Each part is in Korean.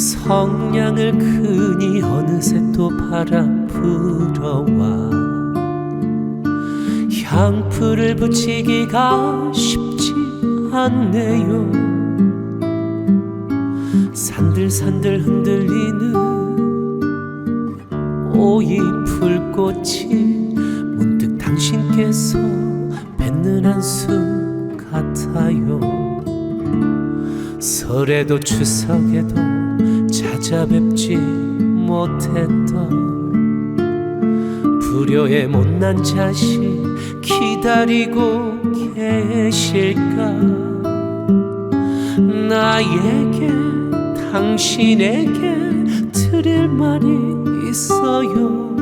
성냥을 크니 어느새 또 바람 불어와. 향풀을 붙이기가 쉽지 않네요. 산들산들 흔들리는 오이 풀꽃이 문득 당신께서 뱉는 한숨 같아요. 설에도 추석에도 찾아뵙지 못했던 불효의 못난 자식 기다리고 계실까? 나에게 당신에게 드릴 말이 있어요.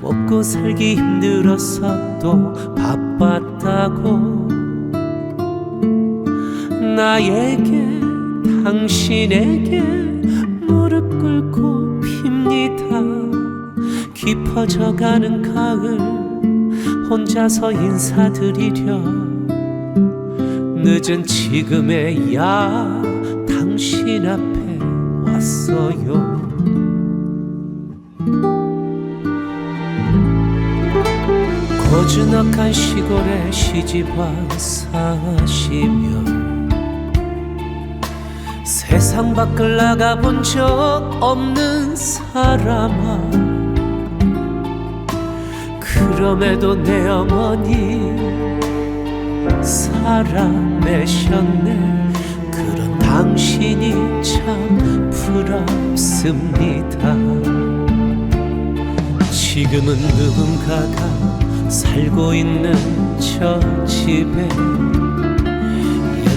먹고 살기 힘들어서 또 바빴다고. 나에게 당신에게 꿇고 핍니다. 깊어져가는 가을 혼자서 인사드리려 늦은 지금에야 당신 앞에 왔어요. 고즈넉한 시골에 시집와 사시며 세상 밖을 나가 본 적 없는 사람아. 그럼에도 내 어머니 살아내셨네. 그런 당신이 참 부럽습니다. 지금은 누군가가 살고 있는 저 집에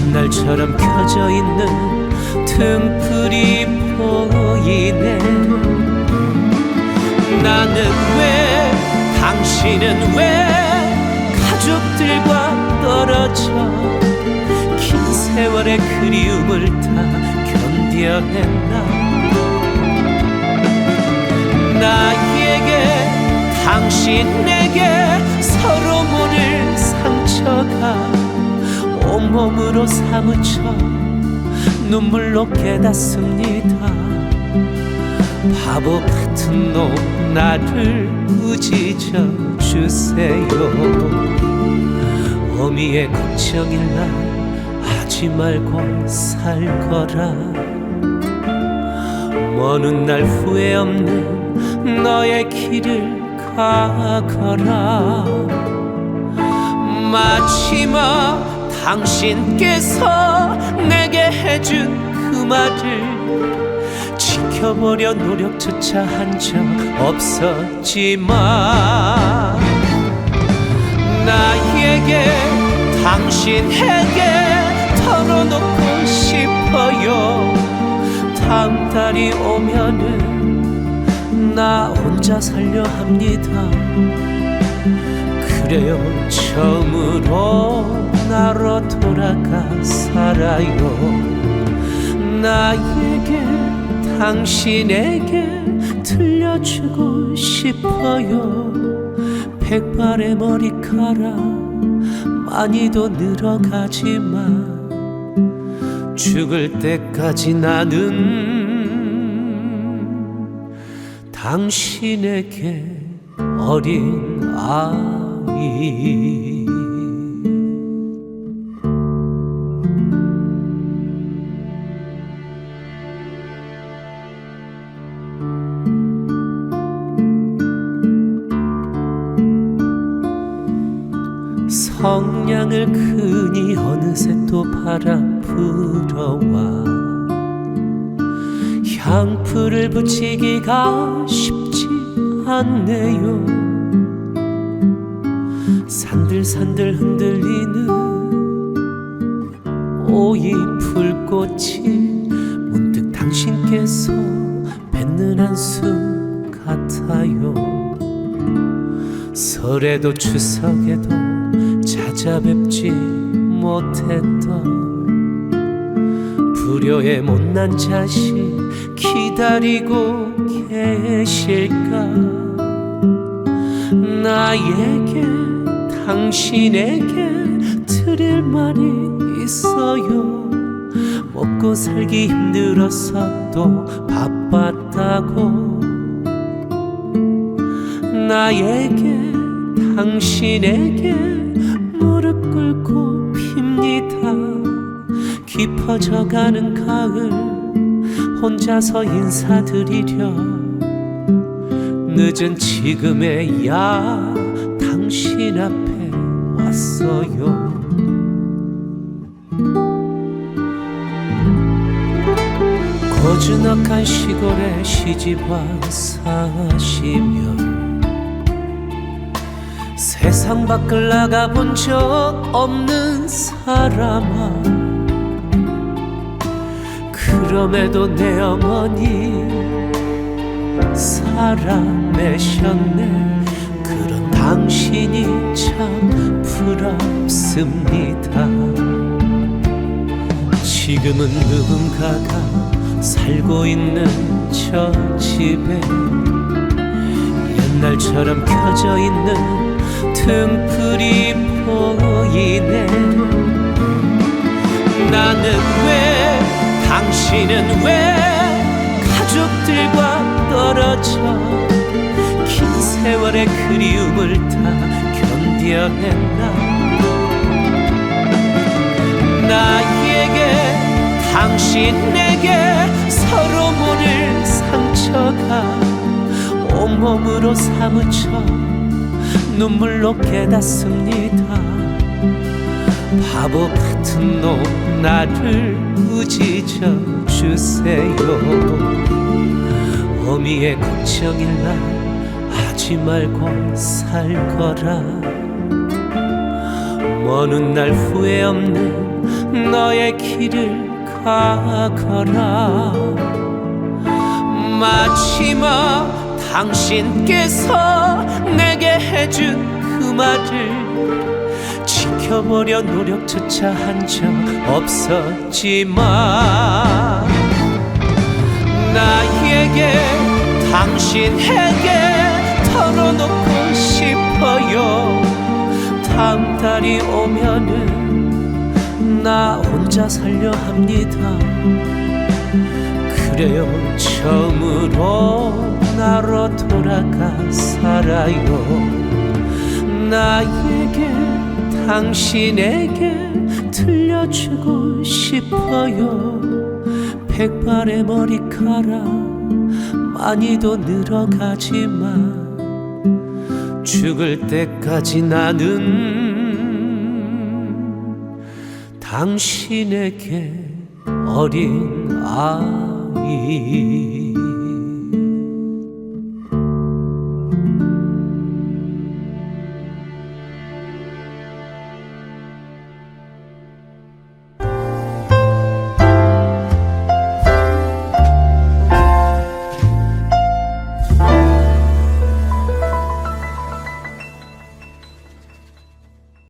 옛날처럼 켜져 있는 등불이 보이네. 나는 왜 당신은 왜 가족들과 떨어져 긴 세월의 그리움을 다 견뎌냈나? 나에게 당신에게 서로 모를 상처가 온몸으로 사무쳐 눈물로 깨닫습니다. 바보 같은 놈 나를 꾸짖어 주세요. 어미의 걱정일라 하지 말고 살 거라. 먼 날 후회 없는 너의 길을 가거라. 마지막 당신께서 내게 해준 그 말을 지켜보려 노력조차 한 적 없었지만 나에게 당신에게 털어놓고 싶어요. 다음 달이 오면은 나 혼자 살려 합니다 그래요. 처음으로 나로 돌아가 살아요. 나에게 당신에게 들려주고 싶어요. 백발의 머리카락 많이도 늘어가지만 죽을 때까지 나는 당신에게 어린 아이 성냥을 크니 어느새 또 바람 불어와. 향풀을 붙이기가 쉽지 않네요 산들산들 흔들리는 오이 풀꽃이 문득 당신께서 뱉는 한숨 같아요. 설에도 추석에도 찾아뵙지 못했던 불효의 못난 자식 기다리고 계실까? 나에게 당신에게 드릴 말이 있어요. 먹고 살기 힘들어서 또 바빴다고. 나에게 당신에게 무릎 꿇고 핍니다. 깊어져가는 가을 혼자서 인사드리려 늦은 지금에야 당신 앞 에 왔어요. 고즈넉한 시골에 시집와 사시며 세상 밖을 나가 본 적 없는 사람아. 그럼에도 내 어머니 살아내셨네. 그런 당신이 참 부럽습니다. 지금은 누군가가 살고 있는 저 집에 옛날처럼 켜져 있는 등불이 보이네. 나는 왜 당신은 왜 가족들과 떨어져 긴 세월의 그리움을 다 견뎌냈나? 나에게 당신에게 서로 모를 상처가 온몸으로 사무쳐 눈물로 깨닫습니다. 바보 같은 놈 나를 꾸짖어 주세요. 어미의 걱정일라 하지 말고 살 거라 먼날 후회 없는 너의 길을 가거라. 마지막 당신께서 내게 해준 그 말을 지켜보려 노력조차 한 적 없었지만 나에게 당신에게 달이 오면은 나 혼자 살려 합니다. 그래요 처음으로 나로 돌아가 살아요. 나에게 당신에게 들려주고 싶어요. 백발의 머리카락 많이도 늘어가지만 죽을 때까지 나는 당신에게 어린 아이